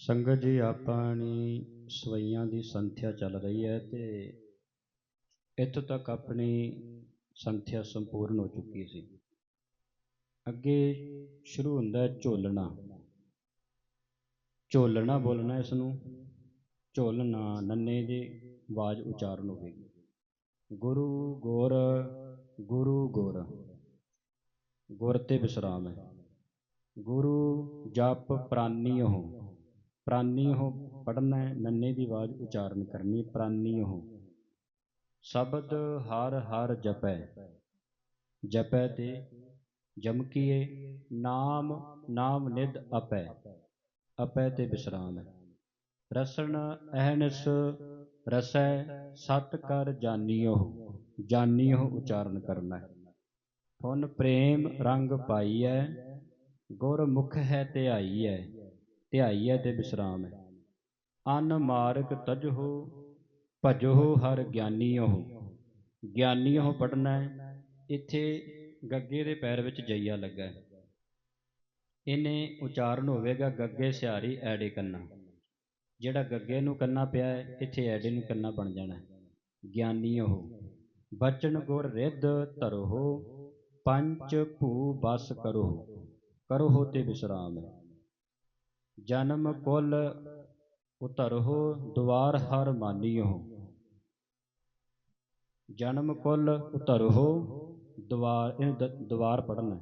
ਸੰਗਤ ਜੀ ਆਪਣੀ ਸਵਈਆਂ ਦੀ ਸੰਥਿਆ ਚੱਲ ਰਹੀ ਹੈ ਤੇ ਇੱਥੋਂ ਤੱਕ ਆਪਣੀ ਸੰਥਿਆ ਸੰਪੂਰਨ ਹੋ ਚੁੱਕੀ ਸੀ। ਅੱਗੇ ਸ਼ੁਰੂ ਹੁੰਦਾ ਹੈ ਝੋਲਣਾ। ਝੋਲਣਾ ਬੋਲਣਾ ਇਸ ਨੂੰ ਝੋਲਣਾ, ਨੰਨੇ ਦੀ ਆਵਾਜ਼ ਉਚਾਰਨ ਹੋਵੇਗੀ ਗੁਰੂ ਗੁਰ ਗੁਰੂ ਗੁਰ। ਗੁਰ ਤੇ ਵਿਸਰਾਮ ਹੈ। ਗੁਰੂ, ਜਪ, ਪ੍ਰਾਨੀ ਉਹ। ਪ੍ਰਾਨੀ ਹੋ ਪੜਨਾ ਨੰਨੇ ਦੀ ਆਵਾਜ਼ ਉਚਾਰਨ ਕਰਨੀ ਪ੍ਰਾਨੀ ਉਹ। ਸ਼ਬਦ ਹਰ ਹਰ ਜਪੈ ਜਪੈ ਤੇ ਜਮਕੀਏ ਨਾਮ ਨਾਮ ਨਿਦ ਅਪੈ ਅਪੈ ਤੇ ਵਿਸਰਾਮ ਹੈ। ਰਸਣ ਅਹਨਸ ਰਸੈ, ਸਤ ਕਰ ਜਾਨੀਓ ਜਾਨੀਓ ਉਚਾਰਨ ਕਰਨਾ ਹੈ। ਫੁਨ ਪ੍ਰੇਮ ਰੰਗ ਪਾਈਐ ਗੁਰ ਮੁਖ ਹੈ ਧਿਆਈਐ ਧਿਆਈਐ ਤੇ ਵਿਸਰਾਮ ਹੈ। ਅਨ ਮਾਰਗ ਤਜਹੁ, ਭਜਹੁ ਹਰ ਗਿਆਨੀਓ। ਗਿਆਨੀਓ ਪੜਨਾ ਹੈ, ਇੱਥੇ ਗੱਗੇ ਦੇ ਪੈਰ ਵਿੱਚ ਜਈਆ ਲੱਗਾ ਹੈ। ਇਹਨੇ ਉਚਾਰਨ ਹੋਵੇਗਾ ਗੱਗੇ ਸਿਹਾਰੀ ਐੜੇ ਕੰਨਾ। ਜਿਹੜਾ ਗੱਗੇ ਨੂੰ ਕੰਨਾ ਪਿਆ ਹੈ, ਇੱਥੇ ਐੜੇ ਨੂੰ ਕੰਨਾ ਬਣ ਜਾਣਾ ਹੈ। ਗਿਆਨੀ ਉਹ ਬਚਨ ਗੁਰ ਰਿੱਧ ਧਰੋ ਪੰਚ ਭੂ ਬਸ ਕਰੋ ਕਰੋ ਤੇ ਵਿਸਰਾਮ ਹੈ। ਜਨਮ ਕੁਲ ਉਤਰੋ ਦੁਆਰ ਹਰ ਮਾਨੀਓ ਜਨਮ ਕੁਲ ਉਤਰੋ ਦੁਆਰ ਇਹ ਦੁਆਰ ਪੜਨਾ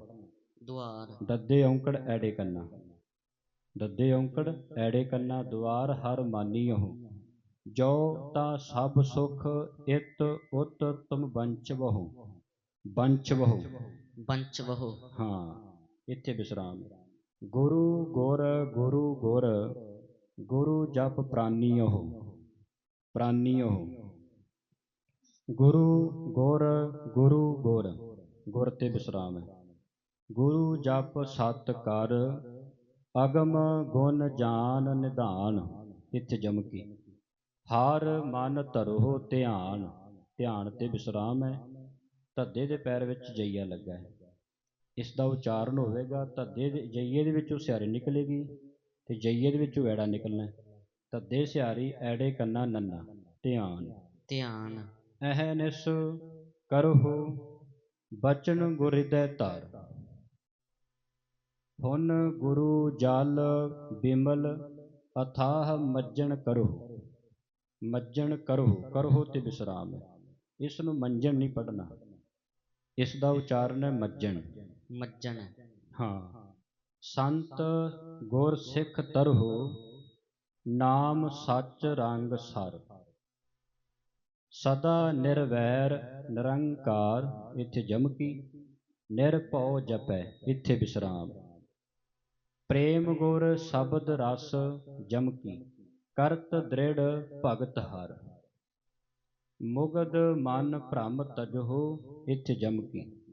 ਦੁਆਰ। ਦੱਦੇ ਔਂਕੜ ਐੜੇ ਕੰਨਾ। ਦੱਦੇ ਔਂਕੜ ਐੜੇ ਕੰਨਾ ਦੁਆਰ ਹਰ ਮਾਨੀਓ ਜੋ ਤਾ ਸਭ ਸੁਖ ਇਤ ਉਤ ਤੁਮ ਬੰਚ ਬਹੁ ਬੰਚ ਬਹੁ ਬੰਚ ਬਹੁ ਹਾਂ ਇੱਥੇ ਵਿਸਰਾਮ। ਗੁਰੂ ਗੁਰ ਗੁਰੂ ਗੁਰ, ਗੁਰੂ ਜਪ ਪ੍ਰਾਨੀ ਉਹ ਪ੍ਰਾਨੀ ਉਹ। ਗੁਰੂ ਗੁਰ ਗੁਰੂ ਗੁਰ ਗੁਰ ਤੇ ਵਿਸਰਾਮ ਹੈ। ਗੁਰੂ ਜਪ ਸਤ ਕਰ, ਅਗਮ ਗੁਣ ਜਾਨ ਨਿਧਾਨ, ਇੱਥੇ ਜਮਕੀ ਹਰ ਮਨ ਧਰੋ ਧਿਆਨ ਧਿਆਨ ਤੇ ਵਿਸਰਾਮ ਹੈ। ਧੱਦੇ ਦੇ ਪੈਰ ਵਿੱਚ ਜਈਆ ਲੱਗਾ ਹੈ। ਇਸ ਦਾ ਉਚਾਰਨ ਹੋਵੇਗਾ ਧੱਦੇ ਦੇ ਜਈਏ ਦੇ ਵਿੱਚੋਂ ਸਿਆਰੀ ਨਿਕਲੇਗੀ ਤੇ ਜਈਏ ਦੇ ਵਿੱਚੋਂ ਐੜਾ ਨਿਕਲਣਾ ਹੈ। ਧੱਦੇ ਸਿਆਰੀ ਐੜੇ ਕੰਨਾ ਨੰਨਾ ਧਿਆਨ। ਧਿਆਨ। ਅਹ ਨਿਸ ਕਰਹੁ ਬਚਨ ਗੁਰ ਹਿਰਦੈ ਧਾਰ। ਹੁਨ ਗੁਰੂ ਜਲ ਬਿਮਲ ਅਥਾਹ ਮੱਜਣ ਕਰੋ ਮੱਜਣ ਕਰੋ ਕਰੋ ਤੇ ਵਿਸਰਾਮ ਇਸ ਨੂੰ ਮੰਜਣ ਨਹੀਂ ਪੜਨਾ ਇਸ ਦਾ ਉਚਾਰਨ ਹੈ ਮੱਜਣ। ਮੱਜਣ ਹਾਂ। ਸੰਤ ਗੁਰ ਸਿੱਖ ਤਰਹੁ ਨਾਮ ਸੱਚ ਰੰਗ ਸਰ। ਸਦਾ ਨਿਰਵੈਰ ਨਿਰੰਕਾਰ ਇੱਥੇ ਜਮਕੀ ਨਿਰਭਉ ਜਪੈ ਇੱਥੇ ਵਿਸਰਾਮ। ਪ੍ਰੇਮ ਗੁਰ ਸ਼ਬਦ ਰਸ ਜਮਕੀ ਕਰਤ ਦ੍ਰਿੜ ਭਗਤ ਹਰ। ਮੁਗਦ ਮਨ ਭ੍ਰਮ ਤਜਹੁ ਇੱਥੇ ਜਮਕੀ।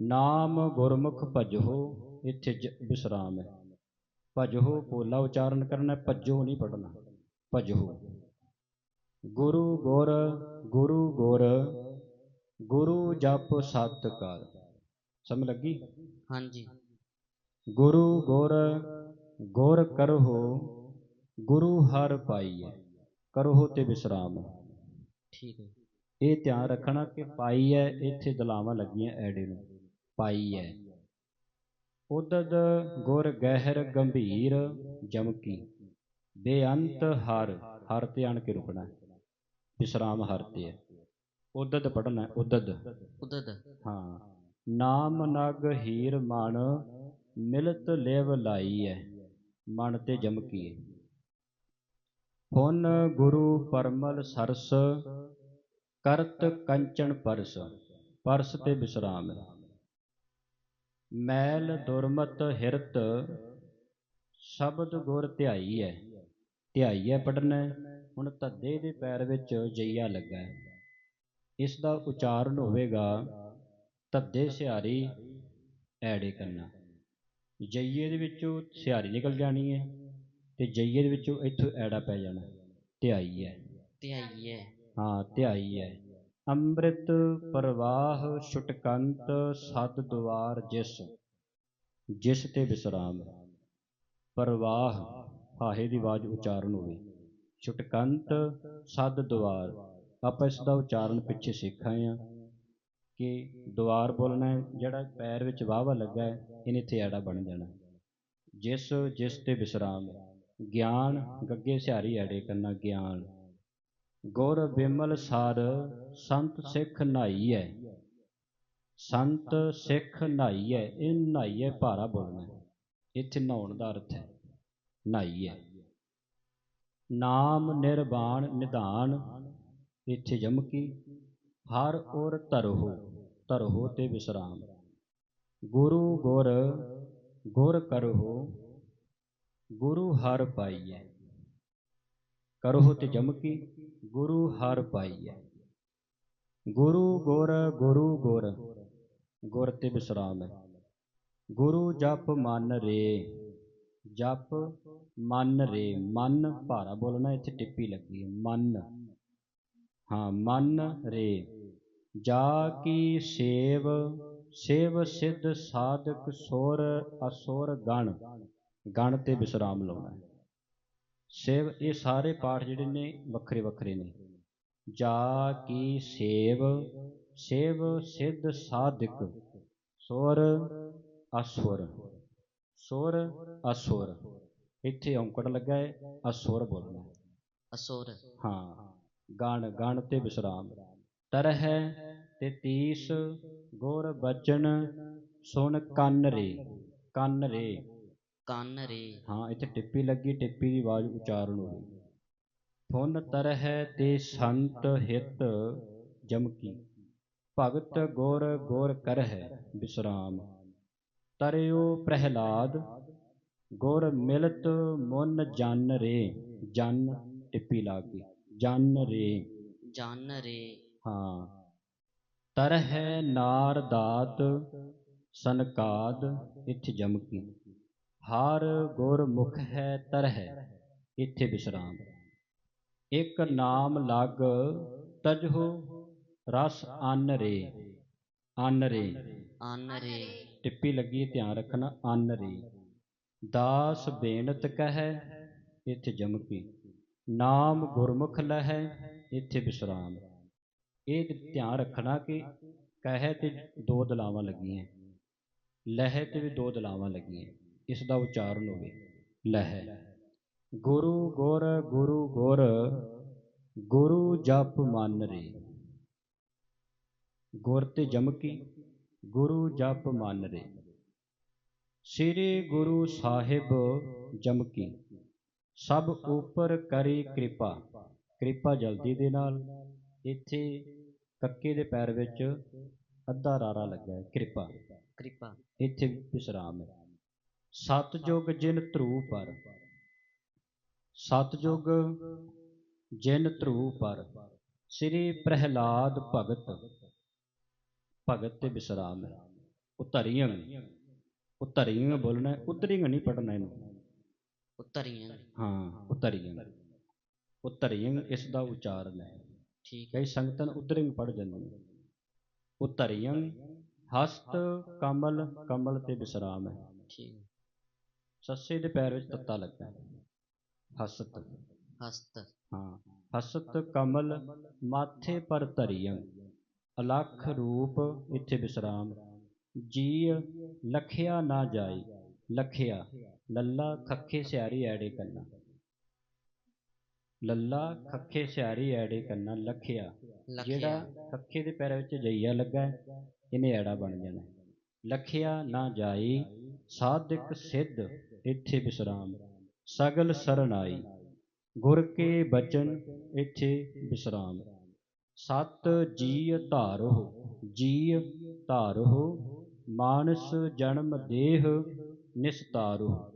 ਨਾਮ ਗੁਰਮੁਖ ਭਜਹੁ ਇੱਥੇ ਵਿਸਰਾਮ ਹੈ। ਭਜਹੁ ਪੋਲਾ ਉਚਾਰਨ ਕਰਨਾ ਭਜੋ ਨਹੀਂ ਪੜਨਾ ਭਜਹੁ ਗੁਰੂ ਗੁਰ ਗੁਰੂ ਗੁਰ ਗੁਰੂ ਜਪ ਸਤ ਕਰ। ਸਮਝ ਲੱਗੀ? ਹਾਂਜੀ। ਗੁਰੂ ਗੁਰ ਗੁਰ ਕਰਹੁ ਗੁਰੂ ਹਰ ਪਾਈਐ ਕਰਹੁ ਤੇ ਵਿਸਰਾਮ। ਠੀਕ ਹੈ। ਇਹ ਧਿਆਨ ਰੱਖਣਾ ਕਿ ਪਾਈਐ ਇੱਥੇ ਦਲਾਵਾਂ ਲੱਗੀਆਂ ਐੜੇ ਨੂੰ। ਪਾਈਐ ਉਦਦ ਗੁਰ ਗਹਿਰ ਗੰਭੀਰ ਜਮਕੀ ਬੇਅੰਤ ਹਰ ਹਰ ਤੇ ਆਣ ਕੇ ਰੁਕਣਾ ਵਿਸਰਾਮ ਹਰ ਤੇ ਹੈ। ਉਦਦ ਪੜਨਾ ਉਦਦ। ਉਦਦ। ਹਾਂ। ਨਾਮ ਨਗ ਹੀਰ ਮਨ ਮਿਲਤ ਲਿਵ ਲਾਈ ਹੈ। ਮਨ ਤੇ ਜਮਕੀ ਹੈ। ਹੁਨ ਗੁਰੂ ਪਰਮਲ ਸਰਸ ਕਰਤ ਕੰਚਨ ਪਰਸ ਪਰਸ ਤੇ ਵਿਸਰਾਮ ਹੈ। ਮੈਲ ਦੁਰਮਤ ਹਿਰਤ ਸ਼ਬਦ ਗੁਰ ਧਿਆਈ ਹੈ ਧਿਆਈ ਹੈ ਪੜਨਾ ਹੁਣ ਧੱਦੇ ਦੇ ਪੈਰ ਵਿੱਚ ਜਈਆ ਲੱਗਾ। ਹੈ ਇਸ ਦਾ ਉਚਾਰਨ ਹੋਵੇਗਾ ਧੱਦੇ ਸਿਹਾਰੀ ਐੜੇ ਕੰਨਾ। ਜਈਏ ਦੇ ਵਿੱਚੋਂ ਸਿਹਾਰੀ ਨਿਕਲ ਜਾਣੀ ਹੈ ਤੇ ਜਈਏ ਦੇ ਵਿੱਚੋਂ ਇੱਥੋਂ ਐੜਾ ਪੈ ਜਾਣਾ। ਧਿਆਈ ਹੈ ਧਿਆਈਐ। ਹਾਂ ਧਿਆਈ ਹੈ ਅੰਮ੍ਰਿਤ ਪ੍ਰਵਾਹ ਛੁਟਕੰਤ ਸਦ ਦੁਆਰ ਜਿਸ ਜਿਸ ਤੇ ਵਿਸਰਾਮ। ਪ੍ਰਵਾਹ ਹਾਹੇ ਦੀ ਆਵਾਜ਼ ਉਚਾਰਨ ਹੋਵੇ। ਛੁਟਕੰਤ ਸਦ ਦੁਆਰ, ਆਪਾਂ ਇਸ ਦਾ ਉਚਾਰਨ ਪਿੱਛੇ ਸਿੱਖ ਆਏ ਆ ਕਿ ਦੁਆਰ ਬੋਲਣਾ ਜਿਹੜਾ ਪੈਰ ਵਿੱਚ ਵਾਹਵਾ ਲੱਗਾ ਹੈ, ਇਹਨੇ ਇੱਥੇ ਐੜਾ ਬਣ ਜਾਣਾ। ਜਿਸ ਜਿਸ ਤੇ ਵਿਸਰਾਮ। ਗਿਆਨ, ਗੱਗੇ ਸਿਹਾਰੀ ਐੜੇ ਕਰਨਾ, ਗਿਆਨ। ਗੁਰ ਬਿਮਲ ਸਾਰ ਸੰਤ ਸਿੱਖ ਨਾਈ ਹੈ ਸੰਤ ਸਿੱਖ ਨਹਾਈ ਇਹ ਨਹਾਈ ਭਾਰਾ ਬੋਲਣਾ। ਇੱਥੇ ਨਹਾਉਣ ਦਾ ਅਰਥ ਹੈ ਨਹਾਈ ਨਾਮ ਨਿਰਵਾਣ ਨਿਧਾਨ, ਇੱਥੇ ਜਮਕੀ ਹਰ ਔਰ ਧਰਹੁ ਧਰਹੁ ਤੇ ਵਿਸਰਾਮ। ਗੁਰੂ ਗੁਰ ਗੁਰ ਕਰਹੁ, ਗੁਰੂ ਹਰ ਪਾਈਐ। ਕਰੋ ਤੇ ਜਮਕੀ ਗੁਰੂ ਹਰ ਪਾਈਐ। ਗੁਰੂ ਗੁਰ ਗੁਰੂ ਗੁਰ ਗੁਰ ਤੇ ਵਿਸਰਾਮ ਹੈ ਗੁਰੂ ਜਪ ਮਨ ਰੇ, ਜਪ ਮਨ ਰੇ। ਮਨ ਭਾਰਾ ਬੋਲਣਾ, ਇੱਥੇ ਟਿੱਪੀ ਲੱਗੀ ਹੈ, ਮਨ। ਹਾਂ, ਮਨ ਰੇ। ਜਾ ਕੀ ਸੇਵ ਸੇਵ ਸਿੱਧ ਸਾਧਕ ਸੋਰ ਅਸੁਰ ਗਣ ਗਣ ਤੇ ਵਿਸਰਾਮ ਲਾਉਣਾ। ਸੇਵ ਇਹ ਸਾਰੇ ਪਾਠ ਜਿਹੜੇ ਨੇ ਵੱਖਰੇ ਵੱਖਰੇ ਨੇ। ਜਾ ਕੀ ਸੇਵ ਸੇਵ ਸਿੱਧ ਸਾਧਕ ਸੁਰ ਅਸੁਰ ਸੁਰ ਅਸੁਰ। ਇੱਥੇ ਔਂਕੜ ਲੱਗਾ ਹੈ ਅਸੁਰ ਬੋਲਣਾ। ਅਸੁਰ। ਹਾਂ ਗਣ ਗਣ ਤੇ ਵਿਸਰਾਮ। ਤਰਹਿ ਤੇ ਤੀਸ ਗੁਰ ਬਚਨ ਸੁਣ ਕੰਨ ਰੇ ਕੰਨ ਰੇ। ਕੰਨ ਰੇ। ਹਾਂ ਇੱਥੇ ਟਿੱਪੀ ਲੱਗੀ ਟਿੱਪੀ ਦੀ ਆਵਾਜ਼ ਉਚਾਰਨ ਹੋਵੇ ਫੁਨ ਤਰਹਿ ਤੇ ਸੰਤ ਹਿਤ ਜਮਕੀ। ਭਗਤ ਗੁਰ ਗੁਰ ਕਰਹਿ ਵਿਸਰਾਮ ਤਰਿਓ ਪ੍ਰਹਿਲਾਦ ਗੁਰ ਮਿਲਤ ਮੁਨ ਜਨ ਰੇ। ਜਨ ਟਿੱਪੀ ਲਾ ਕੇ ਜਨ ਰੇ। ਜਨ ਰੇ। ਹਾਂ। ਤਰਹਿ ਨਾਰ ਦਾਤ ਸਨਕਾਦ ਇੱਥੇ ਜਮਕੀ। ਹਰ ਗੁਰ ਮੁਖ ਹੈ ਤਰਹਿ ਇੱਥੇ ਵਿਸਰਾਮ। ਇੱਕ ਨਾਮ ਲਗ ਤਜਹੁ ਰਸ ਅੰਨ ਰੇ ਅੰਨ ਰੇ। ਅੰਨ ਰੇ। ਟਿੱਪੀ ਲੱਗੀ ਧਿਆਨ ਰੱਖਣਾ ਅੰਨ ਰੇ। ਦਾਸ ਬੇਨਤ ਕਹੈ ਇੱਥੇ ਜਮਕੀ ਨਾਮ ਗੁਰਮੁਖ ਲਹੈ ਇੱਥੇ ਵਿਸਰਾਮ। ਇਹ ਧਿਆਨ ਰੱਖਣਾ ਕਿ ਕਹੈ ਤੇ ਦੋ ਦਲਾਵਾਂ ਲੱਗੀਆਂ। ਲਹੈ ਤੇ ਵੀ ਦੋ ਦਲਾਵਾਂ ਲੱਗੀਆਂ। ਇਸ ਦਾ ਉਚਾਰਨ ਹੋਵੇ। ਲਹੈ ਗੁਰੂ ਗੁਰ ਗੁਰੂ ਗੁਰ ਗੁਰੂ ਜਪ ਮਨ ਰੇ। ਗੁਰ ਤੇ ਜਮਕੀ ਗੁਰੂ ਜਪ ਮਨ ਰੇ। ਸ੍ਰੀ ਗੁਰੂ ਸਾਹਿਬ ਜਮਕੀ ਸਭ ਉਪਰ ਕਰੀ ਕਿਰਪਾ। ਕਿਰਪਾ ਜਲਦੀ ਦੇ ਨਾਲ ਇੱਥੇ ਕੱਕੇ ਦੇ ਪੈਰ ਵਿੱਚ ਅੱਧਾ ਰਾਰਾ ਲੱਗਾ ਹੈ। ਕਿਰਪਾ। ਕਿਰਪਾ। ਇੱਥੇ ਵਿਸਰਾਮ ਹੈ। ਸਤਜੁਗ ਜਿਨ ਧਰੂ ਪਰ। ਸਤਜੁਗ ਜਿਨ ਧਰੂ ਪਰ। ਸ੍ਰੀ ਪ੍ਰਹਿਲਾਦ ਭਗਤ। ਭਗਤ ਤੇ ਵਿਸਰਾਮ ਹੈ। ਉਤਰੀਆਂ ਉਤਰੀਆਂ ਬੋਲਣਾ ਹੈ, ਉਤਰੀਆਂ ਨਹੀਂ ਪੜਨਾ ਇਹਨੂੰ। ਉਤਰੀਆਂ ਹਾਂ ਉਤਰੀਆਂ ਉਤਰੀਆਂ ਇਸ ਦਾ ਉਚਾਰਨ ਹੈ। ਠੀਕ ਕਈ ਸੰਗਤਾਂ ਉਤਰਿੰਗ ਪੜ ਜਾਂਦੀਆਂ ਉਤਰੀਆਂ ਹਸਤ ਕਮਲ ਕਮਲ ਤੇ ਵਿਸਰਾਮ ਹੈ। ਠੀਕ। ਸੱਸੇ ਦੇ ਪੈਰ ਵਿੱਚ ਤੱਤਾ ਲੱਗਾ। ਹਸਤ। ਹਸਤ। ਹਾਂ। ਹਸਤ ਕਮਲ ਮਾਥੇ ਪਰ ਧਰੀਆਂ। ਅਲਖ ਰੂਪ ਇੱਥੇ ਵਿਸਰਾਮ। ਜੀ ਲਖਿਆ ਨਾ ਜਾਈ ਲਖਿਆ। ਲੱਲਾ ਖੱਖੇ ਸਿਆਰੀ ਐੜੇ ਕਰਨਾ ਲੱਲਾ ਖੱਖੇ ਸਿਆਰੀ ਐੜੇ ਕਰਨਾ ਲਖਿਆ। ਜਿਹੜਾ ਖੱਖੇ ਦੇ ਪੈਰ ਵਿੱਚ ਜਈਆ ਲੱਗਾ ਇਹਨੇ ਐੜਾ ਬਣ ਜਾਣਾ। ਲਖਿਆ ਨਾ ਜਾਈ ਸਾਧਿਕ ਸਿੱਧ ਇੱਥੇ ਵਿਸਰਾਮ। ਸਗਲ ਸਰਨਾਈ ਗੁਰ ਕੇ ਬਚਨ ਇੱਥੇ ਵਿਸਰਾਮ। ਸਤ ਜੀ ਧਾਰੋ ਜੀ ਧਾਰੋ ਮਾਨਸ ਜਨਮ ਦੇਹ ਨਿਸਤਾਰੋ।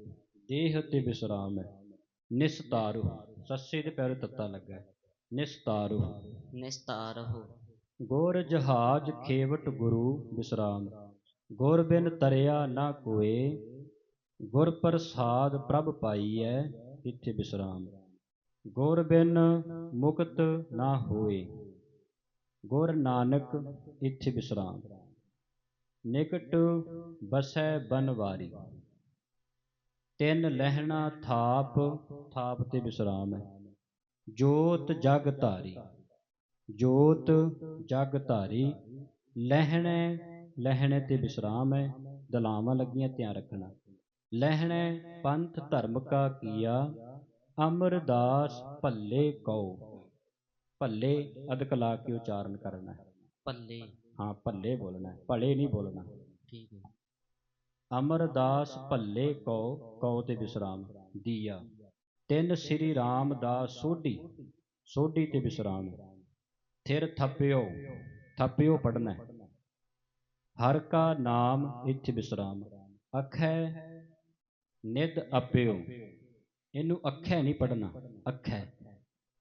ਦੇਹ ਤੇ ਵਿਸਰਾਮ ਹੈ। ਨਿਸਤਾਰੋ ਸੱਸੇ ਦੇ ਪੈਰ ਤੱਤਾ ਲੱਗਾ। ਨਿਸਤਾਰੋ। ਨਿਸਤਾਰਹੁ। ਗੁਰ ਜਹਾਜ ਖੇਵਟ ਗੁਰੂ ਵਿਸਰਾਮ। ਗੁਰ ਬਿਨ ਤਰਿਆ ਨਾ ਕੋਏ ਗੁਰ ਪ੍ਰਸਾਦ ਪ੍ਰਭ ਪਾਈਐ, ਇੱਥੇ ਵਿਸਰਾਮ ਗੁਰ ਬਿਨ ਮੁਕਤ ਨਾ ਹੋਏ, ਗੁਰ ਨਾਨਕ ਇੱਥੇ ਵਿਸਰਾਮ ਨਿਕਟ ਬਸੈ ਬਨਵਾਰੀ, ਤਿੰਨ ਲਹਿਣਾ ਥਾਪ ਥਾਪ ਤੇ ਵਿਸਰਾਮ ਹੈ। ਜੋਤ ਜਗ ਧਾਰੀ, ਜੋਤ ਜਗ ਧਾਰੀ, ਲਹਿਣੇ ਲਹਿਣੇ ਤੇ ਵਿਸਰਾਮ ਹੈ। ਦਲਾਵਾਂ ਲੱਗੀਆਂ, ਧਿਆਨ ਰੱਖਣਾ। ਲਹਿਣੇ ਪੰਥ ਧਰਮ ਕਾ ਕੀਆ ਅਮਰਦਾਸ ਭੱਲੇ ਕਉ। ਭੱਲੇ ਅਦਕ ਲਾ ਕੇ ਉਚਾਰਨ ਕਰਨਾ ਹੈ। ਪੱਲੇ ਹਾਂ ਭੱਲੇ ਬੋਲਣਾ ਹੈ ਭਲੇ ਨਹੀਂ ਬੋਲਣਾ। ਠੀਕ ਹੈ। ਅਮਰਦਾਸ ਭੱਲੇ ਕਉ ਕਉ ਤੇ ਵਿਸਰਾਮ ਦੀਆ। ਤਿੰਨ ਸ੍ਰੀ ਰਾਮ ਦਾ ਸੋਢੀ ਸੋਢੀ ਤੇ ਵਿਸਰਾਮ। ਥਿਰ ਥਪਿਓ ਥਪਿਓ ਪੜਨਾ ਹੈ। ਹਰ ਕਾ ਨਾਮ ਇੱਥੇ ਵਿਸਰਾਮ। ਅਖੈ ਨਿਦ ਅਪਿਓ ਇਹਨੂੰ ਅਖੈ ਨਹੀਂ ਪੜਨਾ ਅਖੈ।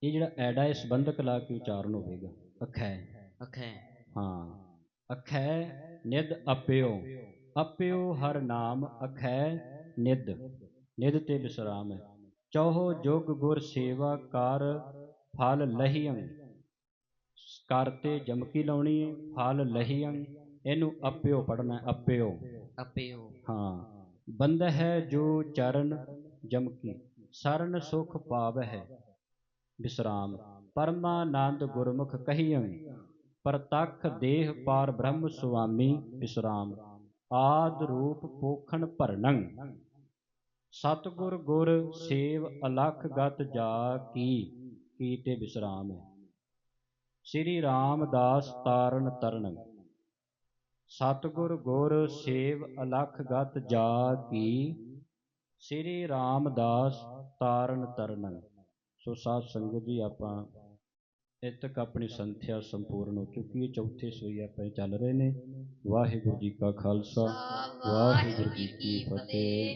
ਇਹ ਜਿਹੜਾ ਐਡਾ ਇਹ ਸੰਬੰਧਕ ਲਾ ਕੇ ਉਚਾਰਨ ਹੋਵੇਗਾ ਅਖੈ। ਅਖੈ। ਹਾਂ ਅਖੈ ਨਿਦ ਅਪਿਓ ਅਪਿਓ ਹਰ ਨਾਮ ਅਖੈ ਨਿਦ ਨਿਦ ਤੇ ਵਿਸਰਾਮ ਹੈ। ਚੌਹ ਜੁਗ ਗੁਰ ਸੇਵਾ ਕਰ ਫਲ ਲਹੀਆਂ ਕਰਤੇ ਜਮਕੀ ਲਾਉਣੀ ਹੈ ਫਲ ਲਹੀਆਂ ਇਹਨੂੰ ਅਪਿਓ ਪੜਨਾ ਅਪਿਓ ਅਪਿਓ ਹਾਂ। ਬੰਦ ਹੈ ਜੋ ਚਰਨ ਜਮਕੀ, ਸਰਨ ਸੁਖ ਪਾਵ ਹੈ। ਵਿਸਰਾਮ, ਪਰਮਾਨੰਦ ਗੁਰਮੁਖ ਕਹੀਆਂ ਪ੍ਰਤੱਖ ਦੇਹ ਪਾਰ ਬ੍ਰਹਮ ਸੁਆਮੀ ਵਿਸਰਾਮ, ਆਦ ਰੂਪ ਪੋਖਣ ਭਰਣੰ ਸਤਗੁਰ ਗੁਰ ਸੇਵ ਅਲਖ ਗਤ ਜਾ ਕੀ ਕੀ ਤੇ ਵਿਸਰਾਮ ਹੈ। ਸ੍ਰੀ ਰਾਮਦਾਸ ਤਾਰਨ ਤਰਨ। ਸਤਗੁਰ ਗੁਰ ਸੇਵ ਅਲਖ ਗਤ ਜਾ ਕੀ ਸ੍ਰੀ ਰਾਮਦਾਸ ਤਾਰਨ ਤਰਣ ਸੋ ਸਾਧ ਸੰਗਤ ਜੀ ਆਪਾਂ ਇੱਥੇ ਤੱਕ ਆਪਣੀ ਸੰਥਿਆ ਸੰਪੂਰਨ ਹੋ ਚੁੱਕੀ ਹੈ। ਚੌਥੇ ਸੋਈ ਆਪਾਂ ਚੱਲ ਰਹੇ ਨੇ। ਵਾਹਿਗੁਰੂ ਜੀ ਕਾ ਖਾਲਸਾ ਵਾਹਿਗੁਰੂ ਜੀ ਕੀ ਫਤਿਹ।